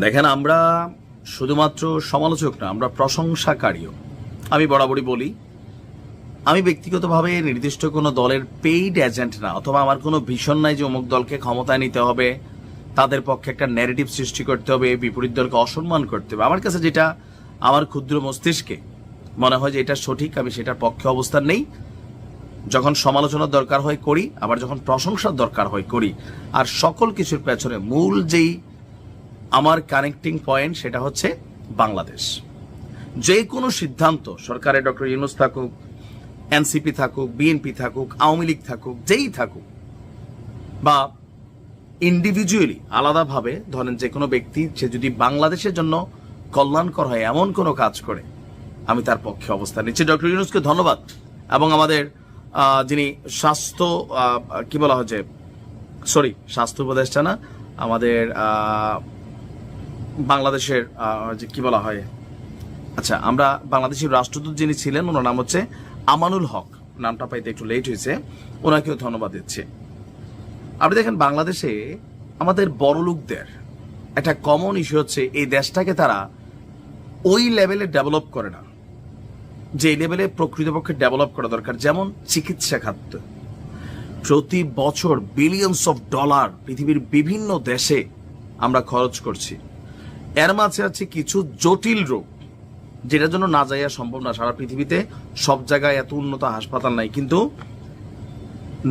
দেখেন, আমরা শুধুমাত্র সমালোচক না, আমরা প্রশংসাকারীও। আমি বরাবরই বলি, আমি ব্যক্তিগতভাবে নির্দিষ্ট কোনো দলের পেইড এজেন্ট না, অথবা আমার কোনো ভীষণ নাই যে অমুক দলকে ক্ষমতায় নিতে হবে, তাদের পক্ষে একটা ন্যারেটিভ সৃষ্টি করতে হবে, বিপরীত দলকে অসম্মান করতে হবে। আমার কাছে যেটা আমার ক্ষুদ্র মস্তিষ্কে মনে হয় যে এটা সঠিক, আমি সেটার পক্ষে অবস্থান নেই। যখন সমালোচনার দরকার হয় করি, আবার যখন প্রশংসার দরকার হয় করি। আর সকল কিছুর পেছনে মূল যেই আমার কানেক্টিং পয়েন্ট সেটা হচ্ছে বাংলাদেশ। যে কোনো সিদ্ধান্ত, সরকারে ডক্টর ইউনুস থাকুক, এনসিপি থাকুক, বিএনপি থাকুক, আওয়ামী লীগ থাকুক, যেই থাকুক, বা ইন্ডিভিজুয়ালি আলাদাভাবে ধরেন যে কোনো ব্যক্তি, সে যদি বাংলাদেশের জন্য কল্যাণকর হয়, এমন কোনো কাজ করে, আমি তার পক্ষে অবস্থান নিচ্ছি। ডক্টর ইউনুসকে ধন্যবাদ। এবং আমাদের যিনি স্বাস্থ্য কি বলা হচ্ছে সরি স্বাস্থ্য উপদেষ্টা না, আমাদের বাংলাদেশের যে কি বলা হয় আচ্ছা আমরা বাংলাদেশের রাষ্ট্রদূত যিনি ছিলেন, ওনার নাম হচ্ছে আমানুল হক। নামটা পাইতে একটু লেট হয়েছে। ওনাকেও ধন্যবাদ দিচ্ছি। আপনি দেখেন, বাংলাদেশে আমাদের বড় লোকদের একটা কমন ইস্যু হচ্ছে, এই দেশটাকে তারা ওই লেভেলে ডেভেলপ করে না। যে লেভেলে প্রকৃতপক্ষে ডেভেলপ করা দরকার, যেমন চিকিৎসা খাদ্য। প্রতি বছর বিলিয়নস অফ ডলার পৃথিবীর বিভিন্ন দেশে আমরা খরচ করছি। এর মাঝে আছে কিছু জটিল রোগ, যেটার জন্য না যাইয়া সম্ভব না। সারা পৃথিবীতে সব জায়গায় এত উন্নত হাসপাতাল নাই, কিন্তু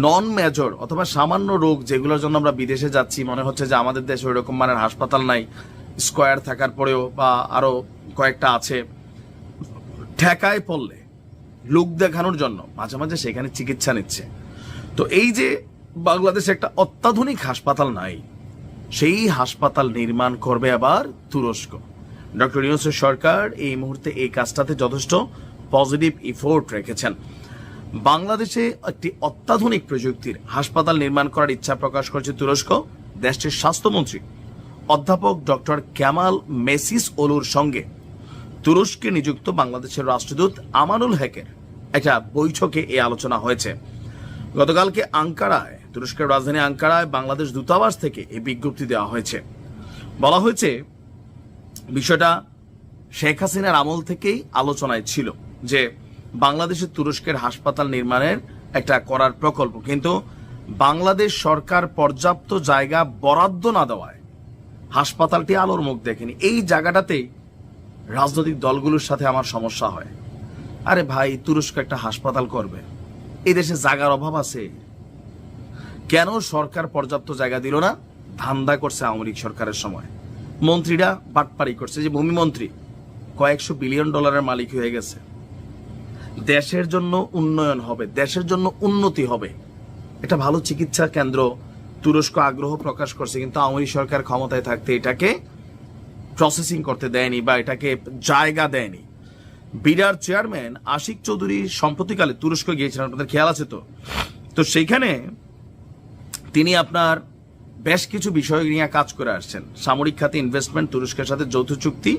নন মেজর অথবা সামান্য রোগ যেগুলোর জন্য আমরা বিদেশে যাচ্ছি, মনে হচ্ছে যে আমাদের দেশে ওই রকম মানের হাসপাতাল নাই। স্কোয়ার থাকার পরেও বা আরও কয়েকটা আছে। ঠেকায় পড়লে, লোক দেখানোর জন্য মাঝে মাঝে সেখানে চিকিৎসা নিচ্ছে। তো এই যে বাংলাদেশে একটা অত্যাধুনিক হাসপাতাল নাই সেই হাসপাতাল নির্মাণ করবে আবার তুরস্ক। ডক্টর ইউনুসের সরকার এই মুহূর্তে এই কাজটাতে যথেষ্ট পজিটিভ ইফোর্ট রেখেছেন। বাংলাদেশে একটি অত্যাধুনিক প্রযুক্তির হাসপাতাল নির্মাণ করার ইচ্ছা প্রকাশ করেছে তুরস্ক। দেশটির স্বাস্থ্যমন্ত্রী, অধ্যাপক ডক্টর ক্যামাল মেসিস ওলুর সঙ্গে তুরস্কে নিযুক্ত বাংলাদেশের রাষ্ট্রদূত আমানুল হেকের একটা বৈঠকে এই আলোচনা হয়েছে। গতকালকে আঙ্কারায়, তুরস্কের রাজধানী আঙ্কারায় বাংলাদেশ দূতাবাস থেকে এই বিজ্ঞপ্তি দেওয়া হয়েছে। বলা হয়েছে, বিষয়টা শেখ হাসিনার আমল থেকেই আলোচনায় ছিল যে বাংলাদেশে তুরস্কের হাসপাতাল নির্মাণের একটা করার প্রকল্প। কিন্তু বাংলাদেশ সরকার পর্যাপ্ত জায়গা বরাদ্দ না দেওয়ায় হাসপাতালটি আলোর মুখ দেখেনি। এই জায়গাটাতেই রাজনৈতিক দলগুলোর সাথে আমার সমস্যা হয়। আরে ভাই, তুরস্ক একটা হাসপাতাল করবে। এই দেশে জায়গার অভাব আছে। কেন সরকার পর্যাপ্ত জায়গা দিল না? ধান্দা করছে আওয়ামী লীগ সরকারের সময়। মন্ত্রীরা বাটপাড়ি করছে। যে ভূমিমন্ত্রী, কয়েকশো বিলিয়ন ডলারের মালিক হয়ে গেছে। দেশের জন্য উন্নয়ন হবে, দেশের জন্য উন্নতি হবে। এটা ভালো চিকিৎসা কেন্দ্র, তুরস্ক আগ্রহ প্রকাশ করছে, কিন্তু আওয়ামী সরকার ক্ষমতায় থাকতে এটাকে প্রসেসিং করতে দেয়নি বা এটাকে জায়গা দেয়নি। বিডার চেয়ারম্যান আশিক চৌধুরী সম্প্রতিকালে তুরস্ক গিয়েছিলেন, আপনাদের খেয়াল আছে তো? তো সেইখানে তিনি আপনার বেশ কিছু বিষয় নিয়ে কাজ করে আসছেন। সামরিক খাতে ইনভেস্টমেন্ট তুরস্কের সাথে যৌথ চুক্তি,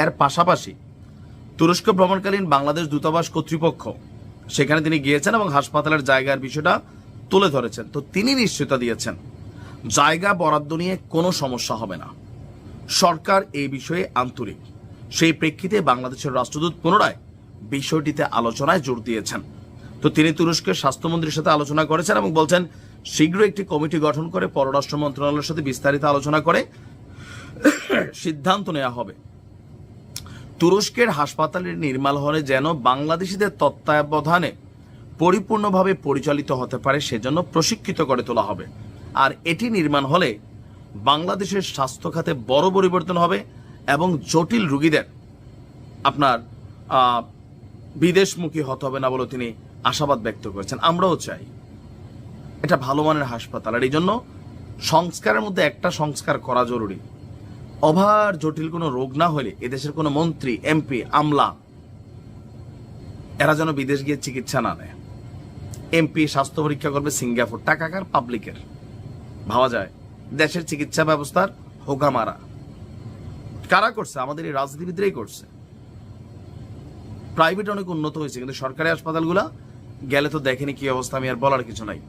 এর পাশাপাশি তুরস্ক ভ্রমণকালীন বাংলাদেশ দূতাবাস কর্তৃপক্ষ, সেখানে তিনি গিয়েছেন এবং হাসপাতালের জায়গার বিষয়টা তুলে ধরেছেন। তো তিনি নিশ্চয়তা দিয়েছেন, জায়গা বরাদ্দ নিয়ে কোনো সমস্যা হবে না। সরকার এই বিষয়ে আন্তরিক। সেই প্রেক্ষিতে বাংলাদেশের রাষ্ট্রদূত পুনরায় বিষয়টিতে আলোচনায় জোর দিয়েছেন। তো তিনি তুরস্কের স্বাস্থ্যমন্ত্রীর সাথে আলোচনা করেছেন এবং বলছেন, শীঘ্র একটি কমিটি গঠন করে পররাষ্ট্র মন্ত্রণালয়ের সাথে বিস্তারিত আলোচনা করে সিদ্ধান্ত নেওয়া হবে। তুরস্কের হাসপাতালের নির্মাণ হলে যেন বাংলাদেশিদের তত্ত্বাবধানে পরিপূর্ণভাবে পরিচালিত হতে পারে, সেজন্য প্রশিক্ষিত করে তোলা হবে। আর এটি নির্মাণ হলে বাংলাদেশের স্বাস্থ্য খাতে বড় পরিবর্তন হবে। এবং জটিল রুগীদের আপনার বিদেশমুখী হতে হবে না বলে তিনি আশাবাদ ব্যক্ত করেছেন। আমরাও চাই। এটা ভালো মানের হাসপাতাল। আর এই জন্য সংস্কারের মধ্যে একটা সংস্কার করা জরুরি। অভার জটিল কোনো রোগ না হলে এদেশের কোনো মন্ত্রী, এমপি, আমলা, এরা যেন বিদেশ গিয়ে চিকিৎসা না নেয়। এমপি স্বাস্থ্য পরীক্ষা করবে সিঙ্গাপুর, টাকাকার পাবলিকের। ভাবা যায়, দেশের চিকিৎসা ব্যবস্থার হোগা মারা কারা করছে? আমাদের এই রাজনীতিবিদরাই করছে। প্রাইভেট অনেক উন্নত হয়েছে, কিন্তু সরকারি হাসপাতালগুলা গেলে তো দেখেনি কি অবস্থা, আমি আর বলার কিছু নাই।